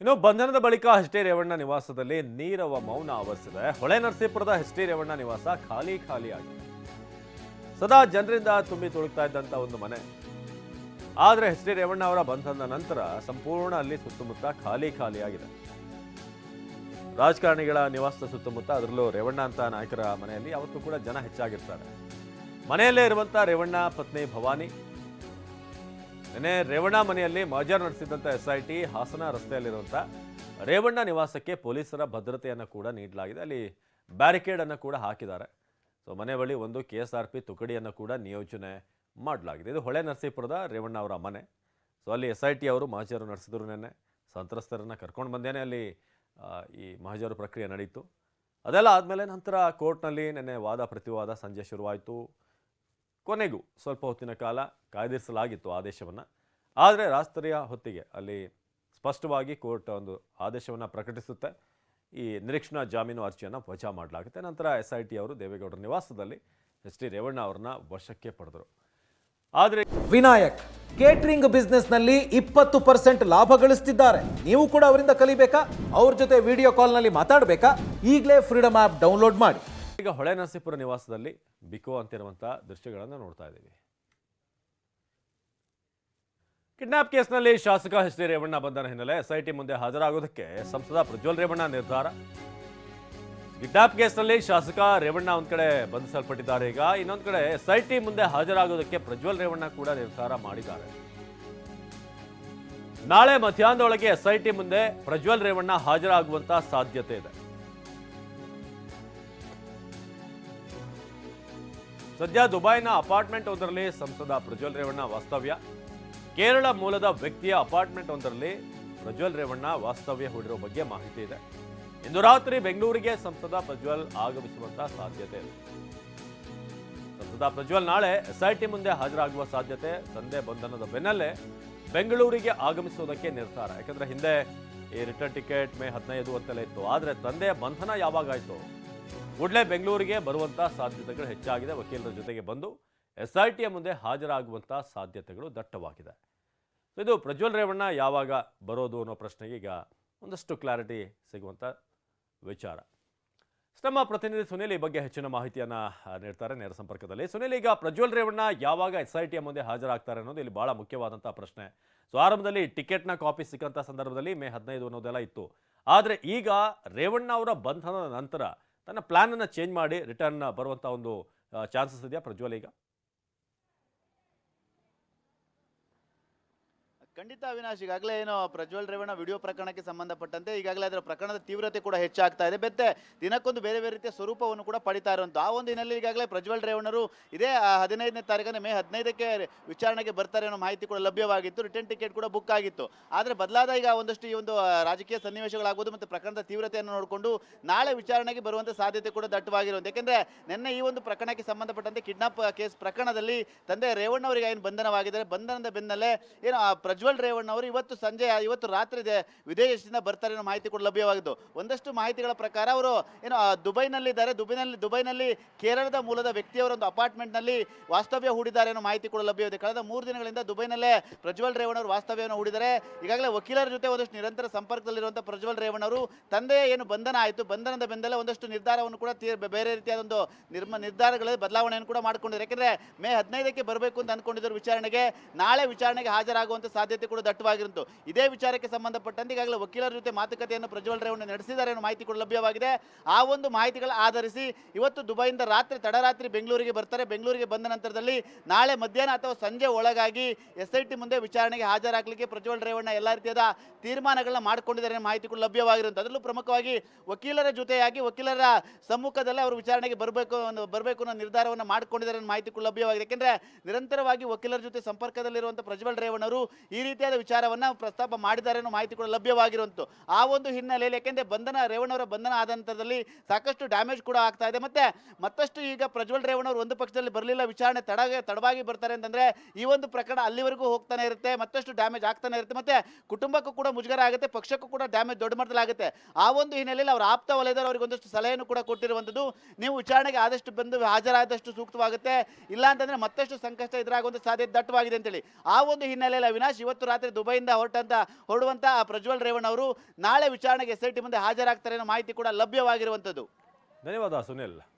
ಇನ್ನು ಬಂಧನದ ಬಳಿಕ ಎಚ್ ಟಿ ರೇವಣ್ಣ ನಿವಾಸದಲ್ಲಿ ನೀರವ ಮೌನ ಆವರಿಸಿದೆ. ಹೊಳೆ ನರಸೀಪುರದ ಎಚ್ ಟಿ ರೇವಣ್ಣ ನಿವಾಸ ಖಾಲಿ ಖಾಲಿ ಆಗಿದೆ ಸದಾ ಜನರಿಂದ ತುಂಬಿ ತುಳುಕ್ತಾ ಇದ್ದಂತ ಒಂದು ಮನೆ. ಆದ್ರೆ ಎಚ್ ಡಿ ರೇವಣ್ಣ ಅವರ ಬಂಧನದ ನಂತರ ಸಂಪೂರ್ಣ ಅಲ್ಲಿ ಸುತ್ತಮುತ್ತ ಖಾಲಿ ಖಾಲಿಯಾಗಿದೆ. ರಾಜಕಾರಣಿಗಳ ನಿವಾಸದ ಸುತ್ತಮುತ್ತ ಅದರಲ್ಲೂ ರೇವಣ್ಣ ಅಂತ ನಾಯಕರ ಮನೆಯಲ್ಲಿ ಅವತ್ತು ಕೂಡ ಜನ ಹೆಚ್ಚಾಗಿರ್ತಾರೆ. ಮನೆಯಲ್ಲೇ ಇರುವಂತ ರೇವಣ್ಣ, ಪತ್ನಿ ಭವಾನಿ ನಿನ್ನೆ ರೇವಣ್ಣ ಮನೆಯಲ್ಲಿ ಮಜರ್ ನಡೆಸಿದಂಥ ಎಸ್ ಐ ಟಿ ಹಾಸನ ರಸ್ತೆಯಲ್ಲಿರುವಂಥ ರೇವಣ್ಣ ನಿವಾಸಕ್ಕೆ ಪೊಲೀಸರ ಭದ್ರತೆಯನ್ನು ಕೂಡ ನೀಡಲಾಗಿದೆ. ಅಲ್ಲಿ ಬ್ಯಾರಿಕೇಡನ್ನು ಕೂಡ ಹಾಕಿದ್ದಾರೆ. ಸೊ ಮನೆ ಬಳಿ ಒಂದು ಕೆ ಎಸ್ ಆರ್ ಪಿ ತುಕಡಿಯನ್ನು ಕೂಡ ನಿಯೋಜನೆ ಮಾಡಲಾಗಿದೆ. ಇದು ಹೊಳೆ ನರಸೀಪುರದ ರೇವಣ್ಣ ಅವರ ಮನೆ. ಸೊ ಅಲ್ಲಿ ಎಸ್ ಐ ಟಿ ಅವರು ಮಹಜರು ನಡೆಸಿದ್ರು ನೆನ್ನೆ. ಸಂತ್ರಸ್ತರನ್ನು ಕರ್ಕೊಂಡು ಬಂದೇನೆ ಅಲ್ಲಿ ಈ ಮಹಜರು ಪ್ರಕ್ರಿಯೆ ನಡೆಯಿತು ಅದೆಲ್ಲ ಆದಮೇಲೆ ನಂತರ ಕೋರ್ಟ್ನಲ್ಲಿ ನಿನ್ನೆ ವಾದ, ಪ್ರತಿವಾದ ಸಂಜೆ ಶುರುವಾಯಿತು. ಕೊನೆಗೂ ಸ್ವಲ್ಪ ಹೊತ್ತಿನ ಕಾಲ ಕಾಯ್ದಿರಿಸಲಾಗಿತ್ತು ಆದೇಶವನ್ನು. ಆದರೆ ರಾಷ್ಟ್ರೀಯ ಹೊತ್ತಿಗೆ ಅಲ್ಲಿ ಸ್ಪಷ್ಟವಾಗಿ ಕೋರ್ಟ್ ಒಂದು ಆದೇಶವನ್ನು ಪ್ರಕಟಿಸುತ್ತೆ. ಈ ನಿರೀಕ್ಷಣಾ ಜಾಮೀನು ಅರ್ಜಿಯನ್ನು ವಜಾ ಮಾಡಲಾಗುತ್ತೆ. ನಂತರ ಎಸ್ ಐ ಟಿ ಅವರು ದೇವೇಗೌಡರ ನಿವಾಸದಲ್ಲಿ ಎಸ್ ಟಿ ರೇವಣ್ಣ ಅವರನ್ನ ವಶಕ್ಕೆ ಪಡೆದರು. ಆದರೆ ವಿನಾಯಕ್ ಕೇಟರಿಂಗ್ ಬಿಸ್ನೆಸ್ನಲ್ಲಿ ಇಪ್ಪತ್ತು ಪರ್ಸೆಂಟ್ ಲಾಭ ಗಳಿಸ್ತಿದ್ದಾರೆ. ನೀವು ಕೂಡ ಅವರಿಂದ ಕಲಿಬೇಕಾ? ಅವ್ರ ಜೊತೆ ವಿಡಿಯೋ ಕಾಲ್ನಲ್ಲಿ ಮಾತಾಡಬೇಕಾ? ಈಗಲೇ ಫ್ರೀಡಮ್ ಆ್ಯಪ್ ಡೌನ್ಲೋಡ್ ಮಾಡಿ. ಈಗ ಹೊಳೆ ನರಸೀಪುರ ನಿವಾಸದಲ್ಲಿ ಬಿಕೋ ಅಂತಿರುವಂಥ ದೃಶ್ಯಗಳನ್ನು ನೋಡ್ತಾ ಇದ್ದೀವಿ. ಕಿಡ್ನಾಪ್ ಕೇಸ್ನಲ್ಲಿ ಶಾಸಕ ಎಚ್ ಡಿ ರೇವಣ್ಣ ಬಂಧನ ಹಿನ್ನೆಲೆ ಎಸ್ಐಟಿ ಮುಂದೆ ಹಾಜರಾಗೋದಕ್ಕೆ ಸಂಸದ ಪ್ರಜ್ವಲ್ ರೇವಣ್ಣ ನಿರ್ಧಾರ. ಕಿಡ್ನಾಪ್ ಕೇಸ್ನಲ್ಲಿ ಶಾಸಕ ರೇವಣ್ಣ ಒಂದ್ ಕಡೆ ಬಂಧಿಸಲ್ಪಟ್ಟಿದ್ದಾರೆ. ಈಗ ಇನ್ನೊಂದು ಕಡೆ ಎಸ್ಐಟಿ ಮುಂದೆ ಹಾಜರಾಗೋದಕ್ಕೆ ಪ್ರಜ್ವಲ್ ರೇವಣ್ಣ ಕೂಡ ನಿರ್ಧಾರ ಮಾಡಿದ್ದಾರೆ. ನಾಳೆ ಮಧ್ಯಾಹ್ನದೊಳಗೆ ಎಸ್ಐಟಿ ಮುಂದೆ ಪ್ರಜ್ವಲ್ ರೇವಣ್ಣ ಹಾಜರಾಗುವಂತ ಸಾಧ್ಯತೆ ಇದೆ. ಸದ್ಯ ದುಬೈನ ಅಪಾರ್ಟ್ಮೆಂಟ್ ಒಂದರಲ್ಲಿ ಸಂಸದ ಪ್ರಜ್ವಲ್ ರೇವಣ್ಣ ವಾಸ್ತವ್ಯ. ಕೇರಳ ಮೂಲದ ವ್ಯಕ್ತಿಯ ಅಪಾರ್ಟ್ಮೆಂಟ್ ಒಂದರಲ್ಲಿ ಪ್ರಜ್ವಲ್ ರೇವಣ್ಣ ವಾಸ್ತವ್ಯ ಹೂಡಿರೋ ಬಗ್ಗೆ ಮಾಹಿತಿ ಇದೆ. ಇಂದು ರಾತ್ರಿ ಬೆಂಗಳೂರಿಗೆ ಸಂಸದ ಪ್ರಜ್ವಲ್ ಆಗಮಿಸುವಂತಹ ಸಾಧ್ಯತೆ ಇದೆ. ಸಂಸದ ಪ್ರಜ್ವಲ್ ನಾಳೆ ಎಸ್ಐಟಿ ಮುಂದೆ ಹಾಜರಾಗುವ ಸಾಧ್ಯತೆ ತಂದೆ ಬಂಧನದ ಬೆನ್ನಲ್ಲೇ ಬೆಂಗಳೂರಿಗೆ ಆಗಮಿಸುವುದಕ್ಕೆ ನಿರ್ಧಾರ. ಯಾಕಂದ್ರೆ ಹಿಂದೆ ಈ ರಿಟರ್ನ್ ಟಿಕೆಟ್ ಮೇ ಹದಿನೈದು ಅಂತೆಲ್ಲ ಇತ್ತು. ಆದರೆ ತಂದೆಯ ಬಂಧನ ಯಾವಾಗಾಯ್ತು ಕೂಡಲೇ ಬೆಂಗಳೂರಿಗೆ ಬರುವಂತ ಸಾಧ್ಯತೆಗಳು ಹೆಚ್ಚಾಗಿದೆ. ವಕೀಲರ ಜೊತೆಗೆ ಬಂದು ಎಸ್ಐಟಿಯ ಮುಂದೆ ಹಾಜರಾಗುವಂತ ಸಾಧ್ಯತೆಗಳು ದಟ್ಟವಾಗಿದೆ. ಇದು ಪ್ರಜ್ವಲ್ ರೇವಣ್ಣ ಯಾವಾಗ ಬರೋದು ಅನ್ನೋ ಪ್ರಶ್ನೆಗೆ ಈಗ ಒಂದಷ್ಟು ಕ್ಲಾರಿಟಿ ಸಿಗುವಂತ ವಿಚಾರ. ನಮ್ಮ ಪ್ರತಿನಿಧಿ ಸುನೀಲ್ ಈ ಬಗ್ಗೆ ಹೆಚ್ಚಿನ ಮಾಹಿತಿಯನ್ನ ನೀಡ್ತಾರೆ ನೇರ ಸಂಪರ್ಕದಲ್ಲಿ. ಸುನೀಲ್, ಈಗ ಪ್ರಜ್ವಲ್ ರೇವಣ್ಣ ಯಾವಾಗ ಎಸ್ ಐ ಟಿಯ ಮುಂದೆ ಹಾಜರಾಗ್ತಾರೆ ಅನ್ನೋದು ಇಲ್ಲಿ ಬಹಳ ಮುಖ್ಯವಾದಂಥ ಪ್ರಶ್ನೆ. ಸೊ ಆರಂಭದಲ್ಲಿ ಟಿಕೆಟ್ನ ಕಾಪಿ ಸಿಕ್ಕಂತ ಸಂದರ್ಭದಲ್ಲಿ ಮೇ ಹದಿನೈದು ಅನ್ನೋದೆಲ್ಲ ಇತ್ತು. ಆದರೆ ಈಗ ರೇವಣ್ಣ ಅವರ ಬಂಧನದ ನಂತರ ತನ್ನ ಪ್ಲಾನ್ ಅನ್ನ ಚೇಂಜ್ ಮಾಡಿ ರಿಟರ್ನ್ ಬರುವಂಥ ಒಂದು ಚಾನ್ಸಸ್ ಇದೆಯಾ ಪ್ರಜ್ವಲ್ ಈಗ? ಖಂಡಿತ ಅವಿನಾಶ್, ಈಗಾಗಲೇ ಏನು ಪ್ರಜ್ವಲ್ ರೇವಣ್ಣ ವಿಡಿಯೋ ಪ್ರಕರಣಕ್ಕೆ ಸಂಬಂಧಪಟ್ಟಂತೆ ಈಗಾಗಲೇ ಅದರ ಪ್ರಕರಣದ ತೀವ್ರತೆ ಕೂಡ ಹೆಚ್ಚಾಗ್ತಾ ಇದೆ ಮತ್ತೆ ದಿನಕ್ಕೊಂದು ಬೇರೆ ಬೇರೆ ರೀತಿಯ ಸ್ವರೂಪವನ್ನು ಕೂಡ ಪಡಿತಾ ಇರುವಂತ ಆ ಒಂದು ಹಿನ್ನೆಲೆ ಈಗಾಗಲೇ ಪ್ರಜ್ವಲ್ ರೇವಣ್ಣರು ಇದೇ ಹದಿನೈದನೇ ತಾರೀಕನ್ನು ಮೇ ಹದಿನೈದಕ್ಕೆ ವಿಚಾರಣೆಗೆ ಬರ್ತಾರೆ ಅನ್ನೋ ಮಾಹಿತಿ ಕೂಡ ಲಭ್ಯವಾಗಿತ್ತು. ರಿಟರ್ನ್ ಟಿಕೆಟ್ ಕೂಡ ಬುಕ್ ಆಗಿತ್ತು. ಆದರೆ ಬದಲಾದ ಈಗ ಒಂದಷ್ಟು ಈ ಒಂದು ರಾಜಕೀಯ ಸನ್ನಿವೇಶಗಳಾಗುವುದು ಮತ್ತು ಪ್ರಕರಣದ ತೀವ್ರತೆಯನ್ನು ನೋಡಿಕೊಂಡು ನಾಳೆ ವಿಚಾರಣೆಗೆ ಬರುವಂಥ ಸಾಧ್ಯತೆ ಕೂಡ ದಟ್ಟವಾಗಿರುವಂತೆ. ಯಾಕೆಂದ್ರೆ ನಿನ್ನೆ ಈ ಒಂದು ಪ್ರಕರಣಕ್ಕೆ ಸಂಬಂಧಪಟ್ಟಂತೆ ಕಿಡ್ನಾಪ್ ಕೇಸ್ ಪ್ರಕರಣದಲ್ಲಿ ತಂದೆ ರೇವಣ್ಣ ಅವರಿಗೆ ಏನು ಬಂಧನವಾಗಿದ್ದಾರೆ, ಬಂಧನದ ಬೆನ್ನಲ್ಲೇ ಏನು, ಆ ಪ್ರಜ್ವಲ್ ರೇವಣ್ಣ ಅವರು ಇವತ್ತು ಸಂಜೆ, ಇವತ್ತು ರಾತ್ರಿ ವಿದೇಶದಿಂದ ಬರ್ತಾರೆ ಅನ್ನೋ ಮಾಹಿತಿ ಕೂಡ ಲಭ್ಯವಾಗಿದ್ದು. ಒಂದಷ್ಟು ಮಾಹಿತಿಗಳ ಪ್ರಕಾರ ಅವರು ಏನು ದುಬೈನಲ್ಲಿದ್ದಾರೆ ದುಬೈನಲ್ಲಿ ದುಬೈನಲ್ಲಿ ಕೇರಳದ ಮೂಲದ ವ್ಯಕ್ತಿಯವರ ಒಂದು ಅಪಾರ್ಟ್ಮೆಂಟ್ನಲ್ಲಿ ವಾಸ್ತವ್ಯ ಹೂಡಿದ್ದಾರೆ ಅನ್ನೋ ಮಾಹಿತಿ ಕೂಡ ಲಭ್ಯವಿದೆ. ಕಳೆದ ಮೂರು ದಿನಗಳಿಂದ ದುಬೈನಲ್ಲೇ ಪ್ರಜ್ವಲ್ ರೇವಣ್ಣ ಅವರು ವಾಸ್ತವ್ಯವನ್ನು ಹೂಡಿದ್ದಾರೆ. ಈಗಾಗಲೇ ವಕೀಲರ ಜೊತೆ ಒಂದಷ್ಟು ನಿರಂತರ ಸಂಪರ್ಕದಲ್ಲಿರುವಂಥ ಪ್ರಜ್ವಲ್ ರೇವಣ್ಣ ಅವರು ತಂದೆ ಏನು ಬಂಧನ ಆಯಿತು, ಬಂಧನದ ಬೆಂದಲೇ ಒಂದಷ್ಟು ನಿರ್ಧಾರವನ್ನು ಕೂಡ ಬೇರೆ ರೀತಿಯಾದ ಒಂದು ನಿರ್ಮ, ನಿರ್ಧಾರಗಳಲ್ಲಿ ಬದಲಾವಣೆಯನ್ನು ಕೂಡ ಮಾಡಿಕೊಂಡಿದ್ದಾರೆ. ಯಾಕೆಂದ್ರೆ ಮೇ ಹದಿನೈದಕ್ಕೆ ಬರಬೇಕು ಅಂತ ಅಂದ್ಕೊಂಡಿದ್ದರು ವಿಚಾರಣೆಗೆ ನಾಳೆ ವಿಚಾರಣೆಗೆ ಹಾಜರಾಗುವಂಥ ಸಾಧ್ಯತೆ ಕೂಡ ದಟ್ಟವಾಗಿರುತ್ತು ಇದೇ ವಿಚಾರಕ್ಕೆ ಸಂಬಂಧಪಟ್ಟಂತೆ ಈಗಾಗಲೇ ವಕೀಲರ ಜೊತೆ ಮಾತುಕತೆಯನ್ನು ಪ್ರಜ್ವಲ್ ರೇವಣ್ಣ ನಡೆಸಿದ್ದಾರೆ ಅನ್ನೋ ಮಾಹಿತಿ ಕೂಡ ಲಭ್ಯವಾಗಿದೆ. ಆ ಒಂದು ಮಾಹಿತಿಗಳ ಆಧರಿಸಿ ಇವತ್ತು ದುಬೈಯಿಂದ ರಾತ್ರಿ, ತಡರಾತ್ರಿ ಬೆಂಗಳೂರಿಗೆ ಬರ್ತಾರೆ. ಬೆಂಗಳೂರಿಗೆ ಬಂದ ನಂತರದಲ್ಲಿ ನಾಳೆ ಮಧ್ಯಾಹ್ನ ಅಥವಾ ಸಂಜೆ ಒಳಗಾಗಿ ಎಸ್ ಐ ಮುಂದೆ ವಿಚಾರಣೆಗೆ ಹಾಜರಾಗಲಿಕ್ಕೆ ಪ್ರಜ್ವಲ್ ರೇವಣ್ಣ ಎಲ್ಲ ರೀತಿಯಾದ ತೀರ್ಮಾನಗಳನ್ನ ಮಾಡಿಕೊಂಡಿದ್ದಾರೆ ಮಾಹಿತಿ ಕೂಡ ಲಭ್ಯವಾಗಿರುತ್ತೆ ಅದರಲ್ಲೂ ಪ್ರಮುಖವಾಗಿ ವಕೀಲರ ಜೊತೆಯಾಗಿ ವಕೀಲರ ಸಮ್ಮುಖದಲ್ಲೇ ಅವರು ವಿಚಾರಣೆಗೆ ಬರಬೇಕು ಬರಬೇಕು ಅನ್ನೋ ನಿರ್ಧಾರವನ್ನು ಮಾಡಿಕೊಂಡಿದ್ದಾರೆ ಮಾಹಿತಿ ಕೂಡ ಲಭ್ಯವಾಗಿದೆ. ಯಾಕೆಂದ್ರೆ ನಿರಂತರವಾಗಿ ವಕೀಲರ ಜೊತೆ ಸಂಪರ್ಕದಲ್ಲಿರುವಂಥ ಪ್ರಜ್ವಲ್ ರೇವಣ್ಣರು ಈ ರೀತಿಯಾದ ವಿಚಾರವನ್ನು ಪ್ರಸ್ತಾಪ ಮಾಡಿದ್ದಾರೆ ಅನ್ನೋ ಮಾಹಿತಿ ಕೂಡ ಲಭ್ಯವಾಗಿರುವಂತು. ಆ ಒಂದು ಹಿನ್ನೆಲೆಯಲ್ಲಿ ಯಾಕೆಂದ್ರೆ ಬಂಧನ, ರೇವಣ್ಣವರ ಬಂಧನ ಆದ ನಂತರದಲ್ಲಿ ಸಾಕಷ್ಟು ಡ್ಯಾಮೇಜ್ ಕೂಡ ಆಗ್ತಾ ಇದೆ. ಮತ್ತೆ ಮತ್ತಷ್ಟು ಈಗ ಪ್ರಜ್ವಲ್ ರೇವಣ್ಣವರು ಒಂದು ಪಕ್ಷದಲ್ಲಿ ಬರಲಿಲ್ಲ, ವಿಚಾರಣೆ ತಡ ತಡವಾಗಿ ಬರ್ತಾರೆ ಅಂತಂದರೆ ಈ ಒಂದು ಪ್ರಕರಣ ಅಲ್ಲಿವರೆಗೂ ಹೋಗ್ತಾನೆ ಇರುತ್ತೆ, ಮತ್ತಷ್ಟು ಡ್ಯಾಮೇಜ್ ಆಗ್ತಾನೆ ಇರುತ್ತೆ. ಮತ್ತೆ ಕುಟುಂಬಕ್ಕೂ ಕೂಡ ಮುಜುಗರ ಆಗುತ್ತೆ, ಪಕ್ಷಕ್ಕೂ ಕೂಡ ಡ್ಯಾಮೇಜ್ ದೊಡ್ಡ ಮಟ್ಟದಲ್ಲಾಗುತ್ತೆ ಆ ಒಂದು ಹಿನ್ನೆಲೆಯಲ್ಲಿ ಅವರ ಆಪ್ತ ವಲಯದವರು ಅವರಿಗೆ ಒಂದಷ್ಟು ಸಲಹೆಯನ್ನು ಕೂಡ ಕೊಟ್ಟಿರುವಂಥದ್ದು ನೀವು ವಿಚಾರಣೆಗೆ ಆದಷ್ಟು ಬಂದು ಹಾಜರಾದಷ್ಟು ಸೂಕ್ತವಾಗುತ್ತೆ. ಇಲ್ಲ ಅಂತಂದ್ರೆ ಮತ್ತಷ್ಟು ಸಂಕಷ್ಟ ಎದುರಾಗುವಂಥ ಸಾಧ್ಯತೆ ದಟ್ಟವಾಗಿದೆ ಅಂತೇಳಿ. ಆ ಒಂದು ಹಿನ್ನೆಲೆಯಲ್ಲಿ ಅವಿನಾಶ್ ಇವತ್ತು ರಾತ್ರಿ ದುಬೈಯಿಂದ ಹೊರಟಂತ ಹೊರಡುವಂತ ಆ ಪ್ರಜ್ವಲ್ ರೇವಣ್ಣ ಅವರು ನಾಳೆ ವಿಚಾರಣೆಗೆ ಎಸ್ ಮುಂದೆ ಹಾಜರಾಗ್ತಾರೆ ಅನ್ನೋ ಮಾಹಿತಿ ಕೂಡ ಲಭ್ಯವಾಗಿರುವಂಥದ್ದು. ಧನ್ಯವಾದ ಸುನಿಲ್.